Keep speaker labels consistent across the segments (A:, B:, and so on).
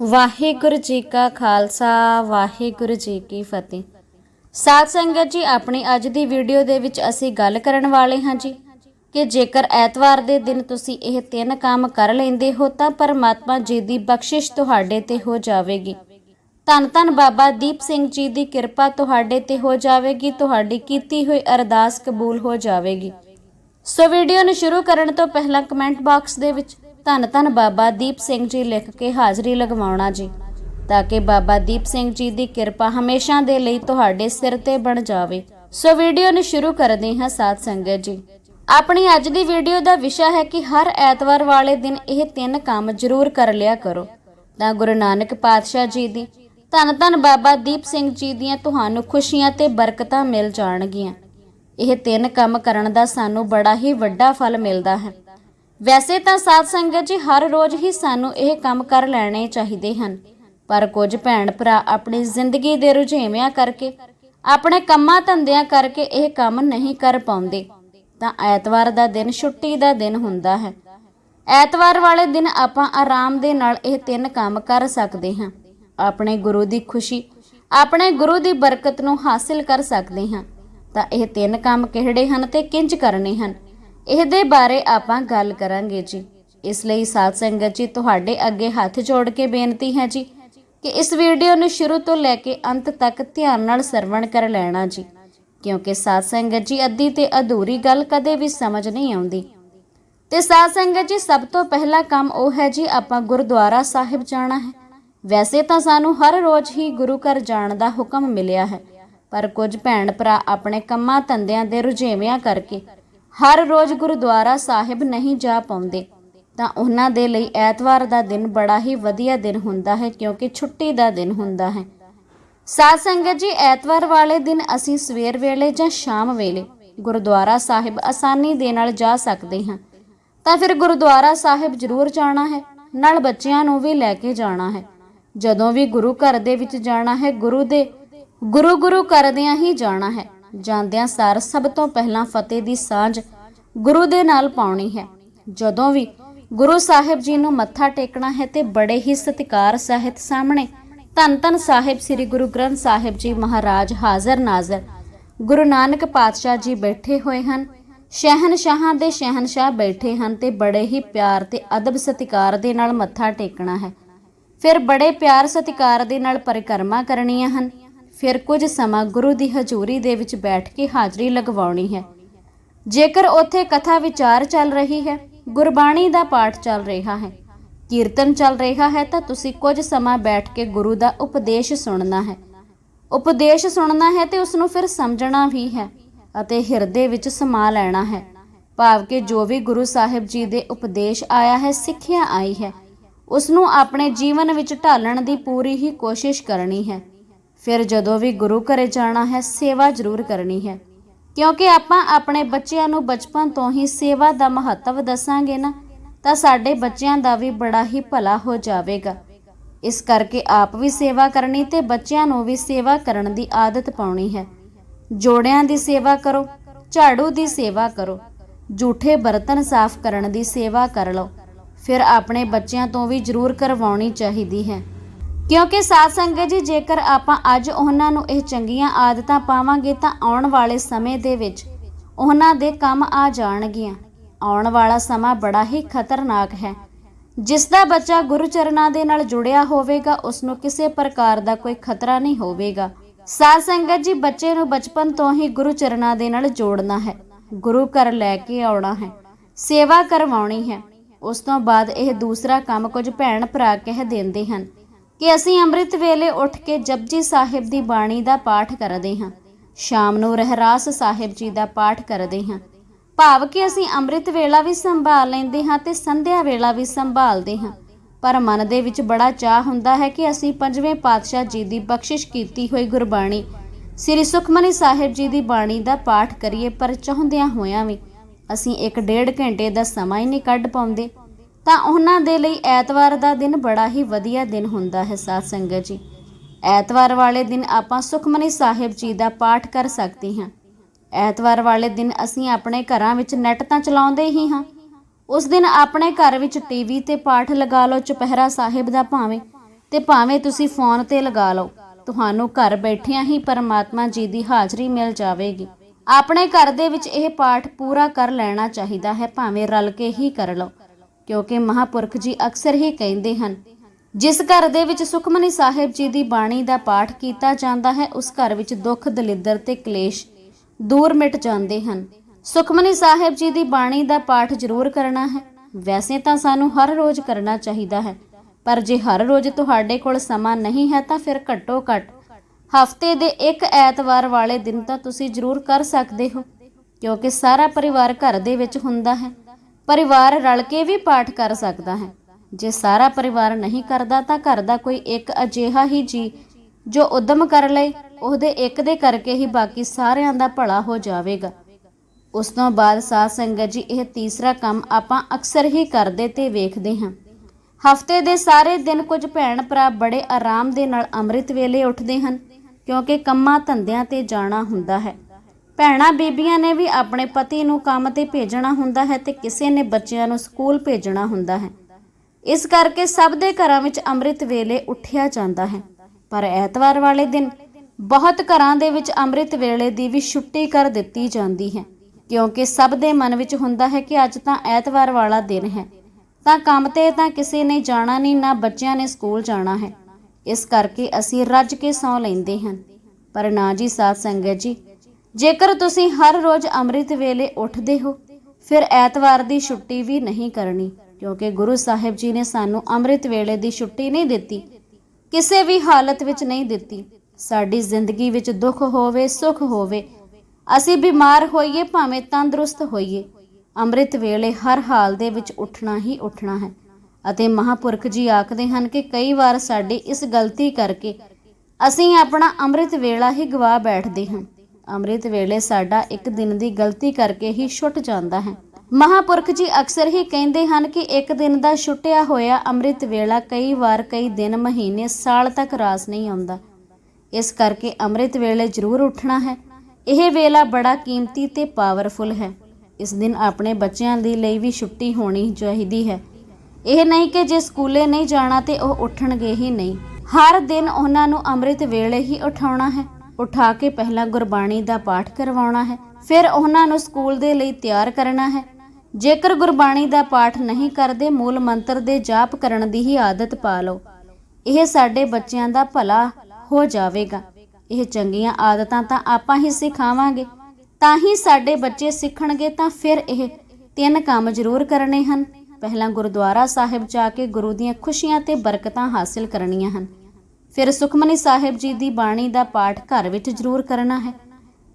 A: ਵਾਹਿਗੁਰੂ ਜੀ ਕਾ ਖਾਲਸਾ, ਵਾਹਿਗੁਰੂ ਜੀ ਕੀ ਫਤਿਹ। ਸਾਧ ਸੰਗਤ ਜੀ, ਆਪਣੀ ਅੱਜ ਦੀ ਵੀਡੀਓ ਦੇ ਵਿੱਚ ਅਸੀਂ ਗੱਲ ਕਰਨ ਵਾਲੇ ਹਾਂ ਜੀ ਕਿ ਜੇਕਰ ਐਤਵਾਰ ਦੇ ਦਿਨ ਤੁਸੀਂ ਇਹ ਤਿੰਨ ਕੰਮ ਕਰ ਲੈਂਦੇ ਹੋ ਤਾਂ ਪਰਮਾਤਮਾ ਜੀ ਦੀ ਬਖਸ਼ਿਸ਼ ਤੁਹਾਡੇ ਤੇ ਹੋ ਜਾਵੇਗੀ। ਧੰਨ ਧੰਨ ਬਾਬਾ ਦੀਪ ਸਿੰਘ ਜੀ ਦੀ ਕਿਰਪਾ ਤੁਹਾਡੇ ਤੇ ਹੋ ਜਾਵੇਗੀ, ਤੁਹਾਡੀ ਕੀਤੀ ਹੋਈ ਅਰਦਾਸ ਕਬੂਲ ਹੋ ਜਾਵੇਗੀ। ਸੋ ਵੀਡੀਓ ਨੂੰ ਸ਼ੁਰੂ ਕਰਨ ਤੋਂ ਪਹਿਲਾਂ ਕਮੈਂਟ ਬਾਕਸ ਦੇ ਵਿੱਚ ਧੰਨ ਧੰਨ ਬਾਬਾ ਦੀਪ ਸਿੰਘ ਜੀ ਲਿਖ ਕੇ ਹਾਜ਼ਰੀ ਲਗਵਾਉਣਾ ਜੀ, ਤਾਂ ਕਿ ਬਾਬਾ ਦੀਪ ਸਿੰਘ ਜੀ ਦੀ ਕਿਰਪਾ ਹਮੇਸ਼ਾ ਦੇ ਲਈ ਤੁਹਾਡੇ ਸਿਰ ਤੇ ਬਣ ਜਾਵੇ। ਸੋ ਵੀਡੀਓ ਨੂੰ ਸ਼ੁਰੂ ਕਰਦੇ ਹਾਂ ਸਾਧ ਸੰਗਤ ਜੀ। ਆਪਣੀ ਅੱਜ ਦੀ ਵੀਡੀਓ ਦਾ ਵਿਸ਼ਾ ਹੈ ਕਿ ਹਰ ਐਤਵਾਰ ਵਾਲੇ ਦਿਨ ਇਹ ਤਿੰਨ ਕੰਮ ਜ਼ਰੂਰ ਕਰ ਲਿਆ ਕਰੋ। ਤਾਂ ਗੁਰੂ ਨਾਨਕ ਪਾਤਸ਼ਾਹ ਜੀ ਦੀ, ਧੰਨ ਧੰਨ ਬਾਬਾ ਦੀਪ ਸਿੰਘ ਜੀ ਦੀਆਂ ਤੁਹਾਨੂੰ ਖੁਸ਼ੀਆਂ ਤੇ ਬਰਕਤਾਂ ਮਿਲ ਜਾਣਗੀਆਂ। ਇਹ ਤਿੰਨ ਕੰਮ ਕਰਨ ਦਾ ਸਾਨੂੰ ਬੜਾ ਹੀ ਵੱਡਾ ਫਲ ਮਿਲਦਾ ਹੈ। ਵੈਸੇ ਤਾਂ ਸਾਧ ਸੰਗਤ ਜੀ ਹਰ ਰੋਜ਼ ਹੀ ਸਾਨੂੰ ਇਹ ਕੰਮ ਕਰ ਲੈਣੇ ਚਾਹੀਦੇ ਹਨ। ਪਰ ਕੁਝ ਭੈਣ ਭਰਾ ਆਪਣੀ ਜ਼ਿੰਦਗੀ ਦੇ ਰੁਝੇਵਿਆਂ ਕਰਕੇ, ਆਪਣੇ ਕੰਮਾਂ ਧੰਦਿਆਂ ਕਰਕੇ ਇਹ ਕੰਮ ਨਹੀਂ ਕਰ ਪਾਉਂਦੇ। ਤਾਂ ਐਤਵਾਰ ਦਾ ਦਿਨ ਛੁੱਟੀ ਦਾ ਦਿਨ ਹੁੰਦਾ ਹੈ। ਐਤਵਾਰ ਵਾਲੇ ਦਿਨ ਆਪਾਂ ਆਰਾਮ ਦੇ ਨਾਲ ਇਹ ਤਿੰਨ ਕੰਮ ਕਰ ਸਕਦੇ ਹਾਂ। ਆਪਣੇ ਗੁਰੂ ਦੀ ਖੁਸ਼ੀ, ਆਪਣੇ ਗੁਰੂ ਦੀ ਬਰਕਤ ਨੂੰ ਹਾਸਿਲ ਕਰ ਸਕਦੇ ਹਾਂ। ਤਾਂ ਇਹ ਤਿੰਨ ਕੰਮ ਕਿਹੜੇ ਹਨ ਤੇ ਕਿੰਜ ਕਰਨੇ ਹਨ? ਇਹਦੇ ਬਾਰੇ ਆਪਾਂ ਗੱਲ ਕਰਾਂਗੇ ਜੀ। ਇਸ ਲਈ ਸਾਧ ਸੰਗਤ ਜੀ, ਤੁਹਾਡੇ ਅੱਗੇ ਹੱਥ ਜੋੜ ਕੇ ਬੇਨਤੀ ਹੈ ਜੀ ਕਿ ਇਸ ਵੀਡੀਓ ਨੂੰ ਸ਼ੁਰੂ ਤੋਂ ਲੈ ਕੇ ਅੰਤ ਤੱਕ ਧਿਆਨ ਨਾਲ ਸਰਵਣ ਕਰ ਲੈਣਾ ਜੀ। ਕਿਉਂਕਿ ਸਾਧ ਸੰਗਤ ਜੀ, ਅੱਧੀ ਤੇ ਅਧੂਰੀ ਗੱਲ ਕਦੇ ਵੀ ਸਮਝ ਨਹੀਂ ਆਉਂਦੀ। ਤੇ ਸਾਧ ਸੰਗਤ ਜੀ, ਸਭ ਤੋਂ ਪਹਿਲਾ ਕੰਮ ਉਹ ਹੈ ਜੀ, ਆਪਾਂ ਗੁਰਦੁਆਰਾ ਸਾਹਿਬ ਜਾਣਾ ਹੈ। ਵੈਸੇ ਤਾਂ ਸਾਨੂੰ ਹਰ ਰੋਜ਼ ਹੀ ਗੁਰੂ ਘਰ ਜਾਣ ਦਾ ਹੁਕਮ ਮਿਲਿਆ ਹੈ। ਪਰ ਕੁਝ ਭੈਣ ਭਰਾ ਆਪਣੇ ਕੰਮਾਂ ਧੰਦਿਆਂ ਦੇ ਰੁਝੇਵਿਆਂ ਕਰਕੇ ਹਰ ਰੋਜ਼ ਗੁਰਦੁਆਰਾ ਸਾਹਿਬ ਨਹੀਂ ਜਾ ਪਾਉਂਦੇ, ਤਾਂ ਉਹਨਾਂ ਦੇ ਲਈ ਐਤਵਾਰ ਦਾ ਦਿਨ ਬੜਾ ਹੀ ਵਧੀਆ ਦਿਨ ਹੁੰਦਾ ਹੈ ਕਿਉਂਕਿ ਛੁੱਟੀ ਦਾ ਦਿਨ ਹੁੰਦਾ ਹੈ। ਸਾਧ ਸੰਗਤ ਜੀ, ਐਤਵਾਰ ਵਾਲੇ ਦਿਨ ਅਸੀਂ ਸਵੇਰ ਵੇਲੇ ਜਾਂ ਸ਼ਾਮ ਵੇਲੇ ਗੁਰਦੁਆਰਾ ਸਾਹਿਬ ਆਸਾਨੀ ਦੇ ਨਾਲ ਜਾ ਸਕਦੇ ਹਾਂ। ਤਾਂ ਫਿਰ ਗੁਰਦੁਆਰਾ ਸਾਹਿਬ ਜ਼ਰੂਰ ਜਾਣਾ ਹੈ, ਨਾਲ ਬੱਚਿਆਂ ਨੂੰ ਵੀ ਲੈ ਕੇ ਜਾਣਾ ਹੈ। ਜਦੋਂ ਵੀ ਗੁਰੂ ਘਰ ਦੇ ਵਿੱਚ ਜਾਣਾ ਹੈ, ਗੁਰੂ ਦੇ, ਗੁਰੂ ਗੁਰੂ ਕਰਦਿਆਂ ਹੀ ਜਾਣਾ ਹੈ। ਜਾਂਦਿਆਂ ਸਾਰ ਸਭ ਤੋਂ ਪਹਿਲਾਂ ਫਤਿਹ ਦੀ ਸਾਂਝ ਗੁਰੂ ਦੇ ਨਾਲ ਪਾਉਣੀ ਹੈ। ਜਦੋਂ ਵੀ ਗੁਰੂ ਸਾਹਿਬ ਜੀ ਨੂੰ ਮੱਥਾ ਟੇਕਣਾ ਹੈ ਤੇ ਬੜੇ ਹੀ ਸਤਿਕਾਰ ਸਹਿਤ ਸਾਹਮਣੇ ਧੰਨ ਧੰਨ ਸਾਹਿਬ ਸ੍ਰੀ ਗੁਰੂ ਗ੍ਰੰਥ ਸਾਹਿਬ ਜੀ ਮਹਾਰਾਜ ਹਾਜ਼ਰ ਨਾਜ਼ਰ ਗੁਰੂ ਨਾਨਕ ਪਾਤਸ਼ਾਹ ਜੀ ਬੈਠੇ ਹੋਏ ਹਨ। ਸ਼ਹਿਨਸ਼ਾਹਾਂ ਦੇ ਸ਼ਹਿਨਸ਼ਾਹ ਬੈਠੇ ਹਨ ਤੇ ਬੜੇ ਹੀ ਪਿਆਰ ਤੇ ਅਦਬ ਸਤਿਕਾਰ ਦੇ ਨਾਲ ਮੱਥਾ ਟੇਕਣਾ ਹੈ। ਫਿਰ ਬੜੇ ਪਿਆਰ ਸਤਿਕਾਰ ਦੇ ਨਾਲ ਪਰਿਕਰਮਾ ਕਰਨੀਆਂ ਹਨ। ਫਿਰ ਕੁਝ ਸਮਾਂ ਗੁਰੂ ਦੀ ਹਜ਼ੂਰੀ ਦੇ ਵਿੱਚ ਬੈਠ ਕੇ ਹਾਜ਼ਰੀ ਲਗਵਾਉਣੀ ਹੈ। ਜੇਕਰ ਉੱਥੇ ਕਥਾ ਵਿਚਾਰ ਚੱਲ ਰਹੀ ਹੈ, ਗੁਰਬਾਣੀ ਦਾ ਪਾਠ ਚੱਲ ਰਿਹਾ ਹੈ, ਕੀਰਤਨ ਚੱਲ ਰਿਹਾ ਹੈ, ਤਾਂ ਤੁਸੀਂ ਕੁਝ ਸਮਾਂ ਬੈਠ ਕੇ ਗੁਰੂ ਦਾ ਉਪਦੇਸ਼ ਸੁਣਨਾ ਹੈ। ਉਪਦੇਸ਼ ਸੁਣਨਾ ਹੈ ਤੇ ਉਸ ਨੂੰ ਫਿਰ ਸਮਝਣਾ ਵੀ ਹੈ ਅਤੇ ਹਿਰਦੇ ਵਿੱਚ ਸਮਾ ਲੈਣਾ ਹੈ। ਭਾਵ ਕਿ ਜੋ ਵੀ ਗੁਰੂ ਸਾਹਿਬ ਜੀ ਦੇ ਉਪਦੇਸ਼ ਆਇਆ ਹੈ, ਸਿੱਖਿਆ ਆਈ ਹੈ। ਉਸ ਨੂੰ ਆਪਣੇ ਜੀਵਨ ਵਿੱਚ ਢਾਲਣ ਦੀ ਪੂਰੀ ਹੀ ਕੋਸ਼ਿਸ਼ ਕਰਨੀ ਹੈ। ਫਿਰ ਜਦੋਂ ਵੀ ਗੁਰੂ ਘਰੇ ਜਾਣਾ ਹੈ, ਸੇਵਾ ਜ਼ਰੂਰ ਕਰਨੀ ਹੈ। ਕਿਉਂਕਿ ਆਪਾਂ ਆਪਣੇ ਬੱਚਿਆਂ ਨੂੰ ਬਚਪਨ ਤੋਂ ਹੀ ਸੇਵਾ ਦਾ ਮਹੱਤਵ ਦੱਸਾਂਗੇ ਨਾ, ਤਾਂ ਸਾਡੇ ਬੱਚਿਆਂ ਦਾ ਵੀ ਬੜਾ ਹੀ ਭਲਾ ਹੋ ਜਾਵੇਗਾ। ਇਸ ਕਰਕੇ ਆਪ ਵੀ ਸੇਵਾ ਕਰਨੀ ਤੇ ਬੱਚਿਆਂ ਨੂੰ ਵੀ ਸੇਵਾ ਕਰਨ ਦੀ ਆਦਤ ਪਾਉਣੀ ਹੈ। ਜੋੜਿਆਂ ਦੀ ਸੇਵਾ ਕਰੋ, ਝਾੜੂ ਦੀ ਸੇਵਾ ਕਰੋ ਝੂਠੇ ਬਰਤਨ ਸਾਫ਼ ਕਰਨ ਦੀ ਸੇਵਾ ਕਰ ਲਓ। ਫਿਰ ਆਪਣੇ ਬੱਚਿਆਂ ਤੋਂ ਵੀ ਜ਼ਰੂਰ ਕਰਵਾਉਣੀ ਚਾਹੀਦੀ ਹੈ। ਕਿਉਂਕਿ ਸਾਧ ਸੰਗਤ ਜੀ, ਜੇਕਰ ਆਪਾਂ ਅੱਜ ਉਹਨਾਂ ਨੂੰ ਇਹ ਚੰਗੀਆਂ ਆਦਤਾਂ ਪਾਵਾਂਗੇ, ਤਾਂ ਆਉਣ ਵਾਲੇ ਸਮੇਂ ਦੇ ਵਿੱਚ ਉਹਨਾਂ ਦੇ ਕੰਮ ਆ ਜਾਣਗੀਆਂ। ਆਉਣ ਵਾਲਾ ਸਮਾਂ ਬੜਾ ਹੀ ਖਤਰਨਾਕ ਹੈ। ਜਿਸ ਦਾ ਬੱਚਾ ਗੁਰੂ ਚਰਨਾਂ ਦੇ ਨਾਲ ਜੁੜਿਆ ਹੋਵੇਗਾ, ਉਸ ਨੂੰ ਕਿਸੇ ਪ੍ਰਕਾਰ ਦਾ ਕੋਈ ਖਤਰਾ ਨਹੀਂ ਹੋਵੇਗਾ। ਸਾਧ ਸੰਗਤ ਜੀ, ਬੱਚੇ ਨੂੰ ਬਚਪਨ ਤੋਂ ਹੀ ਗੁਰੂ ਚਰਨਾਂ ਦੇ ਨਾਲ ਜੋੜਨਾ ਹੈ। ਗੁਰੂ ਘਰ ਲੈ ਕੇ ਆਉਣਾ ਹੈ। ਸੇਵਾ ਕਰਵਾਉਣੀ ਹੈ। ਉਸ ਤੋਂ ਬਾਅਦ ਇਹ ਦੂਸਰਾ ਕੰਮ ਕੁਝ ਭੈਣ ਭਰਾ ਕਹਿ ਦਿੰਦੇ ਹਨ। ਕਿ ਅਸੀਂ ਅੰਮ੍ਰਿਤ ਵੇਲੇ ਉੱਠ ਕੇ ਜਪਜੀ ਸਾਹਿਬ ਦੀ ਬਾਣੀ ਦਾ ਪਾਠ ਕਰਦੇ ਹਾਂ। ਸ਼ਾਮ ਨੂੰ ਰਹਿਰਾਸ ਸਾਹਿਬ ਜੀ ਦਾ ਪਾਠ ਕਰਦੇ ਹਾਂ। ਭਾਵ ਕਿ ਅਸੀਂ ਅੰਮ੍ਰਿਤ ਵੇਲਾ ਵੀ ਸੰਭਾਲ ਲੈਂਦੇ ਹਾਂ ਤੇ ਸੰਧਿਆ ਵੇਲਾ ਵੀ ਸੰਭਾਲਦੇ ਹਾਂ। ਪਰ ਮਨ ਦੇ ਵਿੱਚ ਬੜਾ ਚਾਹ ਹੁੰਦਾ ਹੈ ਕਿ ਅਸੀਂ ਪੰਜਵੇਂ ਪਾਤਸ਼ਾਹ ਜੀ ਦੀ ਬਖਸ਼ਿਸ਼ ਕੀਤੀ ਹੋਈ ਗੁਰਬਾਣੀ, ਸ੍ਰੀ ਸੁਖਮਨੀ ਸਾਹਿਬ ਜੀ ਦੀ ਬਾਣੀ ਦਾ ਪਾਠ ਕਰੀਏ ਪਰ ਚਾਹੁੰਦਿਆਂ ਹੋਇਆਂ ਵੀ ਅਸੀਂ ਇੱਕ ਡੇਢ ਘੰਟੇ ਦਾ ਸਮਾਂ ਹੀ ਨਹੀਂ ਕੱਢ ਪਾਉਂਦੇ। ਤਾਂ ਉਹਨਾਂ ਦੇ ਲਈ ਐਤਵਾਰ ਦਾ ਦਿਨ ਬੜਾ ਹੀ ਵਧੀਆ ਦਿਨ ਹੁੰਦਾ ਹੈ ਸਾਧ ਸੰਗਤ ਜੀ। ਐਤਵਾਰ ਵਾਲੇ ਦਿਨ ਆਪਾਂ ਸੁਖਮਨੀ ਸਾਹਿਬ ਜੀ ਦਾ ਪਾਠ ਕਰ ਸਕਦੇ ਹਾਂ। ਐਤਵਾਰ ਵਾਲੇ ਦਿਨ ਅਸੀਂ ਆਪਣੇ ਘਰਾਂ ਵਿੱਚ ਨੈਟ ਤਾਂ ਚਲਾਉਂਦੇ ਹੀ ਹਾਂ। ਉਸ ਦਿਨ ਆਪਣੇ ਘਰ ਵਿੱਚ ਟੀਵੀ ਤੇ ਪਾਠ ਲਗਾ ਲਓ, ਚੁਪਹਿਰਾ ਸਾਹਿਬ ਦਾ ਭਾਵੇਂ, ਤੇ ਭਾਵੇਂ ਤੁਸੀਂ ਫੋਨ ਤੇ ਲਗਾ ਲਓ। ਤੁਹਾਨੂੰ ਘਰ ਬੈਠਿਆਂ ਹੀ ਪਰਮਾਤਮਾ ਜੀ ਦੀ ਹਾਜ਼ਰੀ ਮਿਲ ਜਾਵੇਗੀ। ਆਪਣੇ ਘਰ ਦੇ ਵਿੱਚ ਇਹ ਪਾਠ ਪੂਰਾ ਕਰ ਲੈਣਾ ਚਾਹੀਦਾ ਹੈ, ਭਾਵੇਂ ਰਲ ਕੇ ਹੀ ਕਰ ਲਓ। ਕਿਉਂਕਿ ਮਹਾਪੁਰਖ ਜੀ ਅਕਸਰ ਹੀ ਕਹਿੰਦੇ ਹਨ, ਜਿਸ ਘਰ ਦੇ ਵਿੱਚ ਸੁਖਮਨੀ ਸਾਹਿਬ ਜੀ ਦੀ ਬਾਣੀ ਦਾ ਪਾਠ ਕੀਤਾ ਜਾਂਦਾ ਹੈ, ਉਸ ਘਰ ਵਿੱਚ ਦੁੱਖ, ਦਲਿੱਦਰ ਤੇ ਕਲੇਸ਼ ਦੂਰ ਮਿਟ ਜਾਂਦੇ ਹਨ। ਸੁਖਮਨੀ ਸਾਹਿਬ ਜੀ ਦੀ ਬਾਣੀ ਦਾ ਪਾਠ ਜ਼ਰੂਰ ਕਰਨਾ ਹੈ। ਵੈਸੇ ਤਾਂ ਸਾਨੂੰ ਹਰ ਰੋਜ਼ ਕਰਨਾ ਚਾਹੀਦਾ ਹੈ, ਪਰ ਜੇ ਹਰ ਰੋਜ਼ ਤੁਹਾਡੇ ਕੋਲ ਸਮਾਂ ਨਹੀਂ ਹੈ, ਤਾਂ ਫਿਰ ਘੱਟੋ ਘੱਟ ਹਫ਼ਤੇ ਦੇ ਇੱਕ ਐਤਵਾਰ ਵਾਲੇ ਦਿਨ ਤਾਂ ਤੁਸੀਂ ਜ਼ਰੂਰ ਕਰ ਸਕਦੇ ਹੋ, ਕਿਉਂਕਿ ਸਾਰਾ ਪਰਿਵਾਰ ਘਰ ਦੇ ਵਿੱਚ ਹੁੰਦਾ ਹੈ। ਪਰਿਵਾਰ ਰਲ ਕੇ ਵੀ ਪਾਠ ਕਰ ਸਕਦਾ ਹੈ। ਜੇ ਸਾਰਾ ਪਰਿਵਾਰ ਨਹੀਂ ਕਰਦਾ ਤਾਂ ਘਰ ਦਾ ਕੋਈ ਇੱਕ ਅਜਿਹਾ ਹੀ ਜੀ ਜੋ ਉਦਮ ਕਰ ਲਏ, ਉਹਦੇ ਇੱਕ ਦੇ ਕਰਕੇ ਹੀ ਬਾਕੀ ਸਾਰਿਆਂ ਦਾ ਭਲਾ ਹੋ ਜਾਵੇਗਾ। ਉਸ ਤੋਂ ਬਾਅਦ ਸਾਧ ਸੰਗਤ ਜੀ, ਇਹ ਤੀਸਰਾ ਕੰਮ ਆਪਾਂ ਅਕਸਰ ਹੀ ਕਰਦੇ ਤੇ ਵੇਖਦੇ ਹਾਂ। ਹਫ਼ਤੇ ਦੇ ਸਾਰੇ ਦਿਨ ਕੁਝ ਭੈਣ ਭਰਾ ਬੜੇ ਆਰਾਮ ਦੇ ਨਾਲ ਅੰਮ੍ਰਿਤ ਵੇਲੇ ਉੱਠਦੇ ਹਨ, ਕਿਉਂਕਿ ਕੰਮਾਂ ਧੰਦਿਆਂ ਤੇ ਜਾਣਾ ਹੁੰਦਾ ਹੈ। ਭੈਣਾਂ ਬੀਬੀਆਂ ਨੇ ਵੀ ਆਪਣੇ ਪਤੀ ਨੂੰ ਕੰਮ ਤੇ ਭੇਜਣਾ ਹੁੰਦਾ ਹੈ ਤੇ ਕਿਸੇ ਨੇ ਬੱਚਿਆਂ ਨੂੰ ਸਕੂਲ ਭੇਜਣਾ ਹੁੰਦਾ ਹੈ। ਇਸ ਕਰਕੇ ਸਭ ਦੇ ਘਰਾਂ ਵਿੱਚ ਅੰਮ੍ਰਿਤ ਵੇਲੇ ਉੱਠਿਆ ਜਾਂਦਾ ਹੈ। ਪਰ ਐਤਵਾਰ ਵਾਲੇ ਦਿਨ ਬਹੁਤ ਘਰਾਂ ਦੇ ਵਿੱਚ ਅੰਮ੍ਰਿਤ ਵੇਲੇ ਦੀ ਵੀ ਛੁੱਟੀ ਕਰ ਦਿੱਤੀ ਜਾਂਦੀ ਹੈ, ਕਿਉਂਕਿ ਸਭ ਦੇ ਮਨ ਵਿੱਚ ਹੁੰਦਾ ਹੈ ਕਿ ਅੱਜ ਤਾਂ ਐਤਵਾਰ ਵਾਲਾ ਦਿਨ ਹੈ। ਤਾਂ ਕੰਮ ਤੇ ਤਾਂ ਕਿਸੇ ਨੇ ਜਾਣਾ ਨਹੀਂ, ਨਾ ਬੱਚਿਆਂ ਨੇ ਸਕੂਲ ਜਾਣਾ ਹੈ। ਇਸ ਕਰਕੇ ਅਸੀਂ ਰੱਜ ਕੇ ਸੌ ਲੈਂਦੇ ਹਾਂ। ਪਰ ਨਾ ਜੀ, ਸਾਧ ਸੰਗਤ ਜੀ ਜੇਕਰ ਤੁਸੀਂ ਹਰ ਰੋਜ਼ ਅੰਮ੍ਰਿਤ ਵੇਲੇ ਉੱਠਦੇ ਹੋ, ਫਿਰ ਐਤਵਾਰ ਦੀ ਛੁੱਟੀ ਵੀ ਨਹੀਂ ਕਰਨੀ, ਕਿਉਂਕਿ ਗੁਰੂ ਸਾਹਿਬ ਜੀ ਨੇ ਸਾਨੂੰ ਅੰਮ੍ਰਿਤ ਵੇਲੇ ਦੀ ਛੁੱਟੀ ਨਹੀਂ ਦਿੱਤੀ, ਕਿਸੇ ਵੀ ਹਾਲਤ ਵਿੱਚ ਨਹੀਂ ਦਿੱਤੀ। ਸਾਡੀ ਜ਼ਿੰਦਗੀ ਵਿੱਚ ਦੁੱਖ ਹੋਵੇ, ਸੁੱਖ ਹੋਵੇ, ਅਸੀਂ ਬਿਮਾਰ ਹੋਈਏ, ਭਾਵੇਂ ਤੰਦਰੁਸਤ ਹੋਈਏ, ਅੰਮ੍ਰਿਤ ਵੇਲੇ ਹਰ ਹਾਲ ਦੇ ਵਿੱਚ ਉੱਠਣਾ ਹੀ ਉੱਠਣਾ ਹੈ। ਅਤੇ ਮਹਾਪੁਰਖ ਜੀ ਆਖਦੇ ਹਨ ਕਿ ਕਈ ਵਾਰ ਸਾਡੀ ਇਸ ਗਲਤੀ ਕਰਕੇ ਅਸੀਂ ਆਪਣਾ ਅੰਮ੍ਰਿਤ ਵੇਲਾ ਹੀ ਗਵਾ ਬੈਠਦੇ ਹਾਂ। ਅੰਮ੍ਰਿਤ ਵੇਲੇ ਸਾਡਾ ਇੱਕ ਦਿਨ ਦੀ ਗਲਤੀ ਕਰਕੇ ਹੀ ਛੁੱਟ ਜਾਂਦਾ ਹੈ। ਮਹਾਪੁਰਖ ਜੀ ਅਕਸਰ ਹੀ ਕਹਿੰਦੇ ਹਨ ਕਿ ਇੱਕ ਦਿਨ ਦਾ ਛੁੱਟਿਆ ਹੋਇਆ ਅੰਮ੍ਰਿਤ ਵੇਲਾ ਕਈ ਵਾਰ ਕਈ ਦਿਨ, ਮਹੀਨੇ, ਸਾਲ ਤੱਕ ਰਾਸ ਨਹੀਂ ਆਉਂਦਾ। ਇਸ ਕਰਕੇ ਅੰਮ੍ਰਿਤ ਵੇਲੇ ਜ਼ਰੂਰ ਉੱਠਣਾ ਹੈ। ਇਹ ਵੇਲਾ ਬੜਾ ਕੀਮਤੀ ਤੇ ਪਾਵਰਫੁਲ ਹੈ। ਇਸ ਦਿਨ ਆਪਣੇ ਬੱਚਿਆਂ ਦੇ ਲਈ ਵੀ ਛੁੱਟੀ ਹੋਣੀ ਚਾਹੀਦੀ ਹੈ। ਇਹ ਨਹੀਂ ਕਿ ਜੇ ਸਕੂਲੇ ਨਹੀਂ ਜਾਣਾ ਤੇ ਉਹ ਉੱਠਣਗੇ ਹੀ ਨਹੀਂ। ਹਰ ਦਿਨ ਉਹਨਾਂ ਨੂੰ ਅੰਮ੍ਰਿਤ ਵੇਲੇ ਹੀ ਉਠਾਉਣਾ ਹੈ। ਉਠਾ ਕੇ ਪਹਿਲਾਂ ਗੁਰਬਾਣੀ ਦਾ ਪਾਠ ਕਰਵਾਉਣਾ ਹੈ, ਫਿਰ ਉਹਨਾਂ ਨੂੰ ਸਕੂਲ ਦੇ ਲਈ ਤਿਆਰ ਕਰਨਾ ਹੈ। ਜੇਕਰ ਗੁਰਬਾਣੀ ਦਾ ਪਾਠ ਨਹੀਂ ਕਰਦੇ, ਮੂਲ ਮੰਤਰ ਦੇ ਜਾਪ ਕਰਨ ਦੀ ਹੀ ਆਦਤ ਪਾ ਲਓ। ਇਹ ਸਾਡੇ ਬੱਚਿਆਂ ਦਾ ਭਲਾ ਹੋ ਜਾਵੇਗਾ। ਇਹ ਚੰਗੀਆਂ ਆਦਤਾਂ ਤਾਂ ਆਪਾਂ ਹੀ ਸਿਖਾਵਾਂਗੇ। ਤਾਂ ਹੀ ਸਾਡੇ ਬੱਚੇ ਸਿੱਖਣਗੇ ਤਾਂ ਫਿਰ ਇਹ ਤਿੰਨ ਕੰਮ ਜ਼ਰੂਰ ਕਰਨੇ ਹਨ। ਪਹਿਲਾਂ ਗੁਰਦੁਆਰਾ ਸਾਹਿਬ ਜਾ ਕੇ ਗੁਰੂ ਦੀਆਂ ਖੁਸ਼ੀਆਂ ਤੇ ਬਰਕਤਾਂ ਹਾਸਿਲ ਕਰਨੀਆਂ ਹਨ। ਫਿਰ ਸੁਖਮਨੀ ਸਾਹਿਬ ਜੀ ਦੀ ਬਾਣੀ ਦਾ ਪਾਠ ਘਰ ਵਿੱਚ ਜ਼ਰੂਰ ਕਰਨਾ ਹੈ।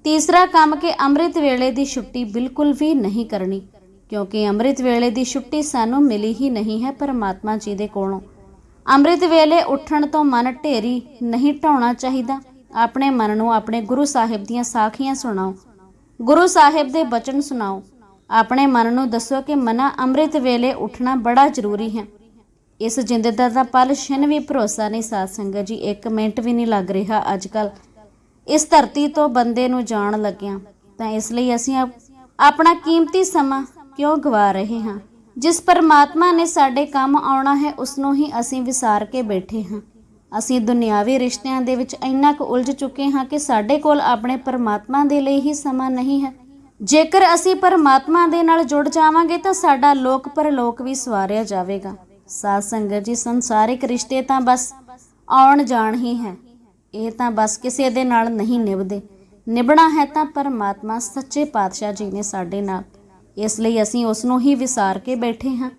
A: ਤੀਸਰਾ ਕੰਮ ਕਿ ਅੰਮ੍ਰਿਤ ਵੇਲੇ ਦੀ ਛੁੱਟੀ ਬਿਲਕੁਲ ਵੀ ਨਹੀਂ ਕਰਨੀ, ਕਿਉਂਕਿ ਅੰਮ੍ਰਿਤ ਵੇਲੇ ਦੀ ਛੁੱਟੀ ਸਾਨੂੰ ਮਿਲੀ ਹੀ ਨਹੀਂ ਹੈ ਪਰਮਾਤਮਾ ਜੀ ਦੇ ਕੋਲੋਂ। ਅੰਮ੍ਰਿਤ ਵੇਲੇ ਉੱਠਣ ਤੋਂ ਮਨ ਢੇਰੀ ਨਹੀਂ ਢਾਉਣਾ ਚਾਹੀਦਾ। ਆਪਣੇ ਮਨ ਨੂੰ ਆਪਣੇ ਗੁਰੂ ਸਾਹਿਬ ਦੀਆਂ ਸਾਖੀਆਂ ਸੁਣਾਓ। ਗੁਰੂ ਸਾਹਿਬ ਦੇ ਬਚਨ ਸੁਣਾਓ। ਆਪਣੇ ਮਨ ਨੂੰ ਦੱਸੋ ਕਿ ਮਨਾ ਅੰਮ੍ਰਿਤ ਵੇਲੇ ਉੱਠਣਾ ਬੜਾ ਜ਼ਰੂਰੀ ਹੈ। ਇਸ ਜਿੰਦ ਦਾ ਪਲ ਛਿਨ ਵੀ ਭਰੋਸਾ ਨਹੀਂ ਸਾਧ ਸੰਗਤ ਜੀ, ਇੱਕ ਮਿੰਟ ਵੀ ਨਹੀਂ ਲੱਗ ਰਿਹਾ ਅੱਜ ਕੱਲ ਇਸ ਧਰਤੀ ਤੋਂ ਬੰਦੇ ਨੂੰ ਜਾਣ ਲੱਗਿਆ, ਤਾਂ ਇਸ ਲਈ ਅਸੀਂ ਆਪਣਾ ਕੀਮਤੀ ਸਮਾਂ ਕਿਉਂ ਗਵਾ ਰਹੇ ਹਾਂ? ਜਿਸ ਪਰਮਾਤਮਾ ਨੇ ਸਾਡੇ ਕੰਮ ਆਉਣਾ ਹੈ, ਉਸ ਨੂੰ ਹੀ ਅਸੀਂ ਵਿਸਾਰ ਕੇ ਬੈਠੇ ਹਾਂ। ਅਸੀਂ ਦੁਨਿਆਵੀ ਰਿਸ਼ਤਿਆਂ ਦੇ ਵਿੱਚ ਇੰਨਾ ਕੁ ਉਲਝ ਚੁੱਕੇ ਹਾਂ ਕਿ ਸਾਡੇ ਕੋਲ ਆਪਣੇ ਪਰਮਾਤਮਾ ਦੇ ਲਈ ਹੀ ਸਮਾਂ ਨਹੀਂ ਹੈ। ਜੇਕਰ ਅਸੀਂ ਪਰਮਾਤਮਾ ਦੇ ਨਾਲ ਜੁੜ ਜਾਵਾਂਗੇ, ਤਾਂ ਸਾਡਾ ਲੋਕ ਪਰਲੋਕ ਵੀ ਸਵਾਰਿਆ ਜਾਵੇਗਾ। ਸਾਧ ਸੰਗਤ ਜੀ, ਸੰਸਾਰਿਕ ਰਿਸ਼ਤੇ ਤਾਂ ਬਸ ਆਉਣ ਜਾਣ ਹੀ ਹੈ। ਇਹ ਤਾਂ ਬਸ ਕਿਸੇ ਦੇ ਨਾਲ ਨਹੀਂ ਨਿਭਦੇ। ਨਿਭਣਾ ਹੈ ਤਾਂ ਪਰਮਾਤਮਾ ਸੱਚੇ ਪਾਤਸ਼ਾਹ ਜੀ ਨੇ ਸਾਡੇ ਨਾਲ। ਇਸ ਲਈ ਅਸੀਂ ਉਸ ਨੂੰ ਹੀ ਵਿਸਾਰ ਕੇ ਬੈਠੇ ਹਾਂ।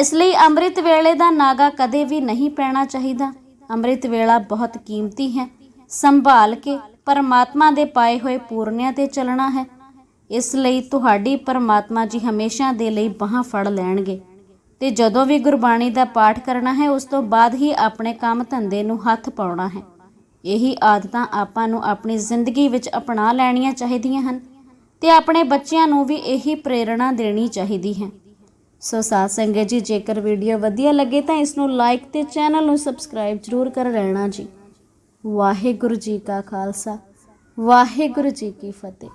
A: ਇਸ ਲਈ ਅੰਮ੍ਰਿਤ ਵੇਲੇ ਦਾ ਨਾਗਾ ਕਦੇ ਵੀ ਨਹੀਂ ਪੈਣਾ ਚਾਹੀਦਾ। ਅੰਮ੍ਰਿਤ ਵੇਲਾ ਬਹੁਤ ਕੀਮਤੀ ਹੈ। ਸੰਭਾਲ ਕੇ ਪਰਮਾਤਮਾ ਦੇ ਪਾਏ ਹੋਏ ਪੂਰਨਿਆਂ ਤੇ ਚੱਲਣਾ ਹੈ। ਇਸ ਲਈ ਤੁਹਾਡੀ ਪਰਮਾਤਮਾ ਜੀ ਹਮੇਸ਼ਾ ਦੇ ਲਈ ਬਾਹਾਂ ਫੜ ਲੈਣਗੇ। ਤੇ ਜਦੋਂ ਵੀ ਗੁਰਬਾਣੀ ਦਾ ਪਾਠ ਕਰਨਾ ਹੈ, ਉਸ ਤੋਂ ਬਾਅਦ ਹੀ ਆਪਣੇ ਕੰਮ ਧੰਦੇ ਨੂੰ ਹੱਥ ਪਾਉਣਾ ਹੈ। ਇਹੀ ਆਦਤਾਂ ਆਪਾਂ ਨੂੰ ਆਪਣੀ ਜ਼ਿੰਦਗੀ ਵਿੱਚ ਅਪਣਾ ਲੈਣੀਆਂ ਚਾਹੀਦੀਆਂ ਹਨ ਤੇ ਆਪਣੇ ਬੱਚਿਆਂ ਨੂੰ ਵੀ ਇਹੀ ਪ੍ਰੇਰਣਾ ਦੇਣੀ ਚਾਹੀਦੀ ਹੈ। ਸੋ ਸਾਧ ਸੰਗਤ ਜੀ, ਜੇਕਰ ਵੀਡੀਓ ਵਧੀਆ ਲੱਗੇ ਤਾਂ ਇਸ ਨੂੰ ਲਾਈਕ ਤੇ ਚੈਨਲ ਨੂੰ ਸਬਸਕ੍ਰਾਈਬ ਜ਼ਰੂਰ ਕਰ ਲੈਣਾ ਜੀ। ਵਾਹਿਗੁਰੂ ਜੀ ਕਾ ਖਾਲਸਾ, ਵਾਹਿਗੁਰੂ ਜੀ ਕੀ ਫਤਿਹ।